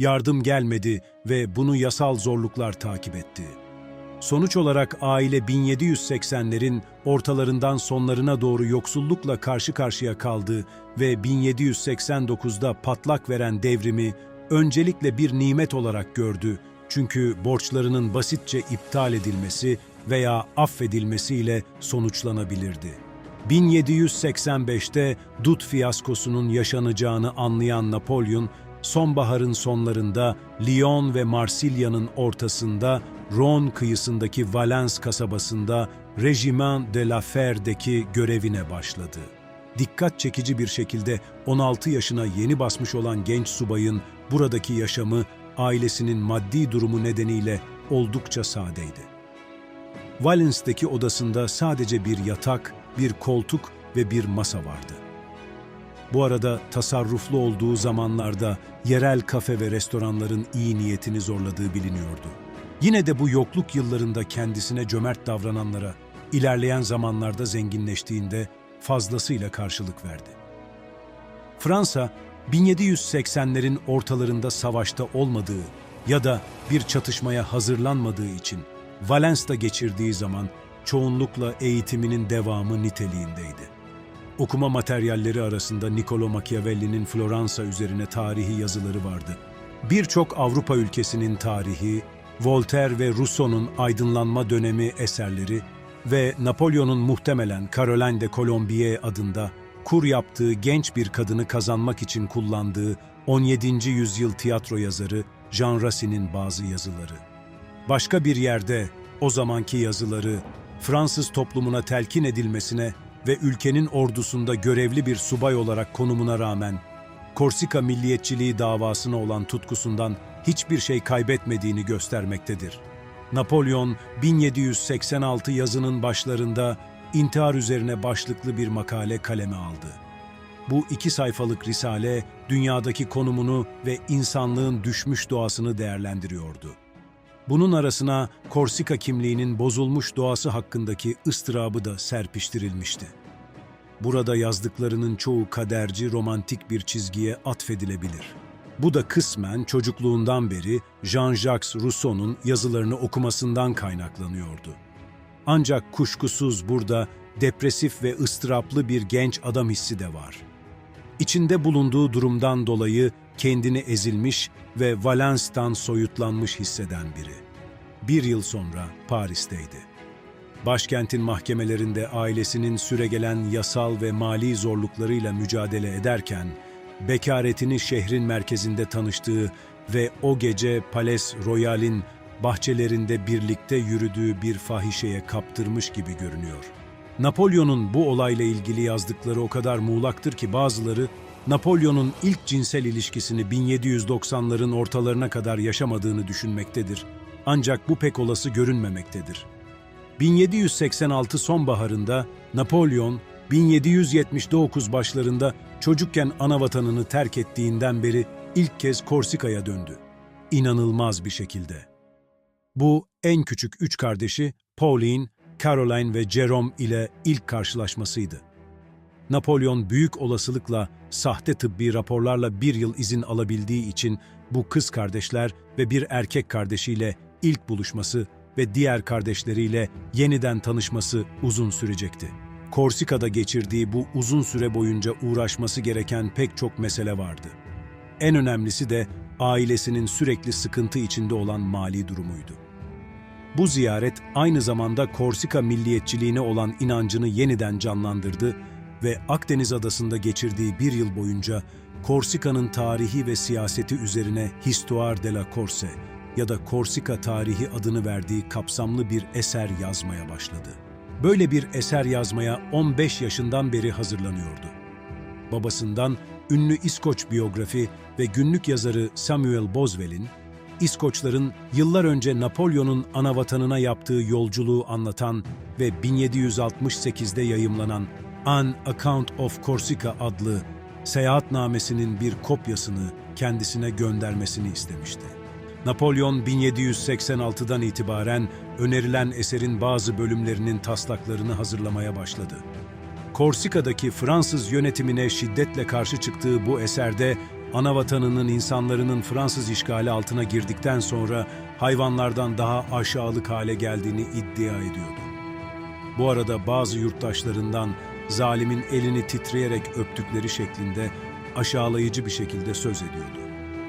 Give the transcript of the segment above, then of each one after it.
yardım gelmedi ve bunu yasal zorluklar takip etti. Sonuç olarak aile 1780'lerin ortalarından sonlarına doğru yoksullukla karşı karşıya kaldı ve 1789'da patlak veren devrimi öncelikle bir nimet olarak gördü çünkü borçlarının basitçe iptal edilmesi veya affedilmesiyle sonuçlanabilirdi. 1785'te Dut fiyaskosunun yaşanacağını anlayan Napolyon, sonbaharın sonlarında Lyon ve Marsilya'nın ortasında Rhône kıyısındaki Valence kasabasında Regiment de la Fer'deki görevine başladı. Dikkat çekici bir şekilde 16 yaşına yeni basmış olan genç subayın buradaki yaşamı ailesinin maddi durumu nedeniyle oldukça sadeydi. Valence'deki odasında sadece bir yatak, bir koltuk ve bir masa vardı. Bu arada tasarruflu olduğu zamanlarda yerel kafe ve restoranların iyi niyetini zorladığı biliniyordu. Yine de bu yokluk yıllarında kendisine cömert davrananlara ilerleyen zamanlarda zenginleştiğinde fazlasıyla karşılık verdi. Fransa, 1780'lerin ortalarında savaşta olmadığı ya da bir çatışmaya hazırlanmadığı için Valence'da geçirdiği zaman çoğunlukla eğitiminin devamı niteliğindeydi. Okuma materyalleri arasında Niccolo Machiavelli'nin Floransa üzerine tarihi yazıları vardı. Birçok Avrupa ülkesinin tarihi, Voltaire ve Rousseau'nun aydınlanma dönemi eserleri ve Napolyon'un muhtemelen Caroline de Colombier adında kur yaptığı genç bir kadını kazanmak için kullandığı 17. yüzyıl tiyatro yazarı Jean Racine'in bazı yazıları. Başka bir yerde o zamanki yazıları Fransız toplumuna telkin edilmesine ve ülkenin ordusunda görevli bir subay olarak konumuna rağmen Korsika milliyetçiliği davasına olan tutkusundan hiçbir şey kaybetmediğini göstermektedir. Napolyon 1786 yazının başlarında intihar üzerine başlıklı bir makale kaleme aldı. Bu iki sayfalık risale dünyadaki konumunu ve insanlığın düşmüş doğasını değerlendiriyordu. Bunun arasına Korsika kimliğinin bozulmuş doğası hakkındaki ıstırabı da serpiştirilmişti. Burada yazdıklarının çoğu kaderci, romantik bir çizgiye atfedilebilir. Bu da kısmen çocukluğundan beri Jean-Jacques Rousseau'nun yazılarını okumasından kaynaklanıyordu. Ancak kuşkusuz burada depresif ve ıstıraplı bir genç adam hissi de var. İçinde bulunduğu durumdan dolayı kendini ezilmiş ve Valence'dan soyutlanmış hisseden biri. Bir yıl sonra Paris'teydi. Başkentin mahkemelerinde ailesinin süregelen yasal ve mali zorluklarıyla mücadele ederken, bekaretini şehrin merkezinde tanıştığı ve o gece Palais Royal'in bahçelerinde birlikte yürüdüğü bir fahişeye kaptırmış gibi görünüyor. Napolyon'un bu olayla ilgili yazdıkları o kadar muğlaktır ki bazıları Napolyon'un ilk cinsel ilişkisini 1790'ların ortalarına kadar yaşamadığını düşünmektedir. Ancak bu pek olası görünmemektedir. 1786 sonbaharında Napolyon, 1779 başlarında çocukken ana vatanını terk ettiğinden beri ilk kez Korsika'ya döndü. İnanılmaz bir şekilde. Bu en küçük üç kardeşi Pauline, Caroline ve Jerome ile ilk karşılaşmasıydı. Napolyon büyük olasılıkla sahte tıbbi raporlarla bir yıl izin alabildiği için bu kız kardeşler ve bir erkek kardeşiyle ilk buluşması ve diğer kardeşleriyle yeniden tanışması uzun sürecekti. Korsika'da geçirdiği bu uzun süre boyunca uğraşması gereken pek çok mesele vardı. En önemlisi de ailesinin sürekli sıkıntı içinde olan mali durumuydu. Bu ziyaret aynı zamanda Korsika milliyetçiliğine olan inancını yeniden canlandırdı ve Akdeniz adasında geçirdiği bir yıl boyunca Korsika'nın tarihi ve siyaseti üzerine Histoire de la Corse ya da Korsika tarihi adını verdiği kapsamlı bir eser yazmaya başladı. Böyle bir eser yazmaya 15 yaşından beri hazırlanıyordu. Babasından ünlü İskoç biyografi ve günlük yazarı Samuel Boswell'in, İskoçların yıllar önce Napolyon'un anavatanına yaptığı yolculuğu anlatan ve 1768'de yayımlanan An Account of Corsica adlı seyahatnamesinin bir kopyasını kendisine göndermesini istemişti. Napolyon 1786'dan itibaren önerilen eserin bazı bölümlerinin taslaklarını hazırlamaya başladı. Korsika'daki Fransız yönetimine şiddetle karşı çıktığı bu eserde ana vatanının insanların Fransız işgali altına girdikten sonra hayvanlardan daha aşağılık hale geldiğini iddia ediyordu. Bu arada bazı yurttaşlarından zalimin elini titreyerek öptükleri şeklinde aşağılayıcı bir şekilde söz ediyordu.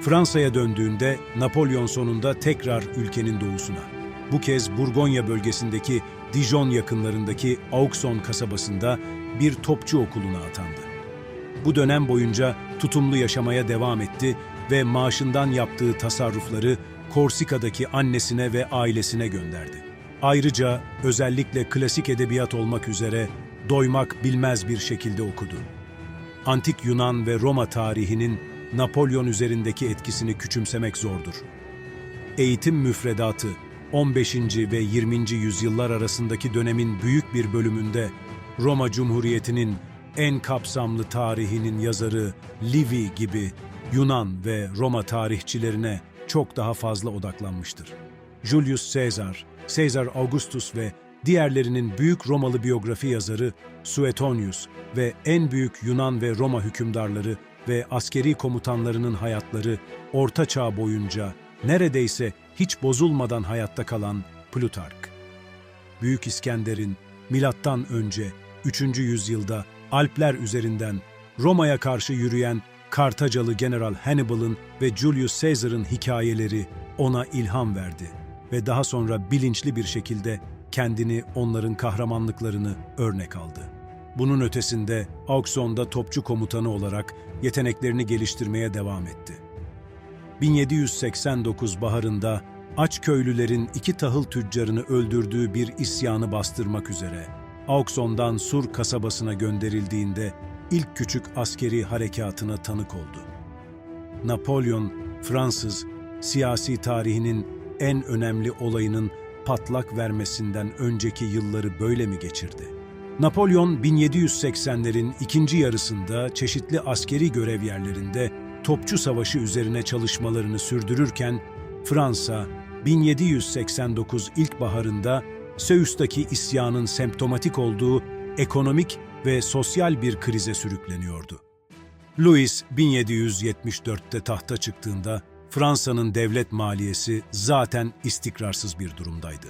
Fransa'ya döndüğünde Napolyon sonunda tekrar ülkenin doğusuna, bu kez Burgonya bölgesindeki Dijon yakınlarındaki Auxonne kasabasında bir topçu okuluna atandı. Bu dönem boyunca tutumlu yaşamaya devam etti ve maaşından yaptığı tasarrufları Korsika'daki annesine ve ailesine gönderdi. Ayrıca özellikle klasik edebiyat olmak üzere doymak bilmez bir şekilde okudu. Antik Yunan ve Roma tarihinin Napolyon üzerindeki etkisini küçümsemek zordur. Eğitim müfredatı 15. ve 20. yüzyıllar arasındaki dönemin büyük bir bölümünde Roma Cumhuriyeti'nin en kapsamlı tarihinin yazarı Livy gibi Yunan ve Roma tarihçilerine çok daha fazla odaklanmıştır. Julius Caesar, Caesar Augustus ve diğerlerinin büyük Romalı biyografi yazarı Suetonius ve en büyük Yunan ve Roma hükümdarları ve askeri komutanlarının hayatları Orta Çağ boyunca neredeyse hiç bozulmadan hayatta kalan Plutark. Büyük İskender'in milattan önce 3. yüzyılda Alpler üzerinden Roma'ya karşı yürüyen Kartacalı General Hannibal'ın ve Julius Caesar'ın hikayeleri ona ilham verdi ve daha sonra bilinçli bir şekilde kendini onların kahramanlıklarını örnek aldı. Bunun ötesinde Auxonne'da topçu komutanı olarak yeteneklerini geliştirmeye devam etti. 1789 baharında aç köylülerin iki tahıl tüccarını öldürdüğü bir isyanı bastırmak üzere Auxonne'dan Sur kasabasına gönderildiğinde ilk küçük askeri harekatına tanık oldu. Napolyon, Fransız, siyasi tarihinin en önemli olayının patlak vermesinden önceki yılları böyle mi geçirdi? Napolyon 1780'lerin ikinci yarısında çeşitli askeri görev yerlerinde topçu savaşı üzerine çalışmalarını sürdürürken Fransa 1789 ilkbaharında Söğüs'teki isyanın semptomatik olduğu ekonomik ve sosyal bir krize sürükleniyordu. Louis 1774'te tahta çıktığında Fransa'nın devlet maliyesi zaten istikrarsız bir durumdaydı.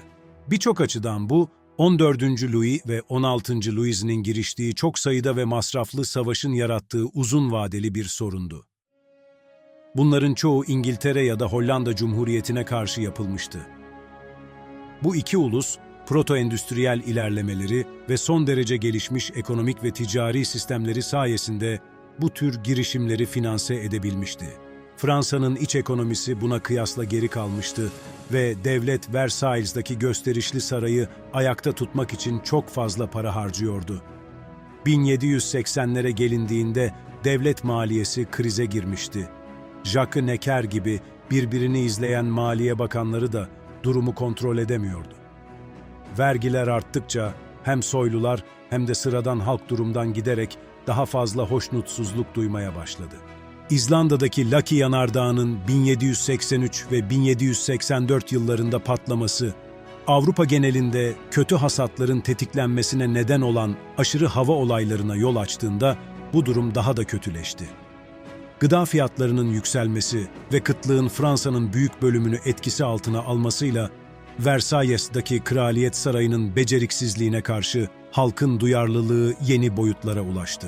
Birçok açıdan bu 14. Louis ve 16. Louis'nin giriştiği çok sayıda ve masraflı savaşın yarattığı uzun vadeli bir sorundu. Bunların çoğu İngiltere ya da Hollanda Cumhuriyeti'ne karşı yapılmıştı. Bu iki ulus, proto-endüstriyel ilerlemeleri ve son derece gelişmiş ekonomik ve ticari sistemleri sayesinde bu tür girişimleri finanse edebilmişti. Fransa'nın iç ekonomisi buna kıyasla geri kalmıştı ve devlet Versailles'daki gösterişli sarayı ayakta tutmak için çok fazla para harcıyordu. 1780'lere gelindiğinde devlet maliyesi krize girmişti. Jacques Necker gibi birbirini izleyen maliye bakanları da durumu kontrol edemiyordu. Vergiler arttıkça hem soylular hem de sıradan halk durumdan giderek daha fazla hoşnutsuzluk duymaya başladı. İzlanda'daki Laki Yanardağı'nın 1783 ve 1784 yıllarında patlaması, Avrupa genelinde kötü hasatların tetiklenmesine neden olan aşırı hava olaylarına yol açtığında bu durum daha da kötüleşti. Gıda fiyatlarının yükselmesi ve kıtlığın Fransa'nın büyük bölümünü etkisi altına almasıyla Versailles'daki Kraliyet Sarayı'nın beceriksizliğine karşı halkın duyarlılığı yeni boyutlara ulaştı.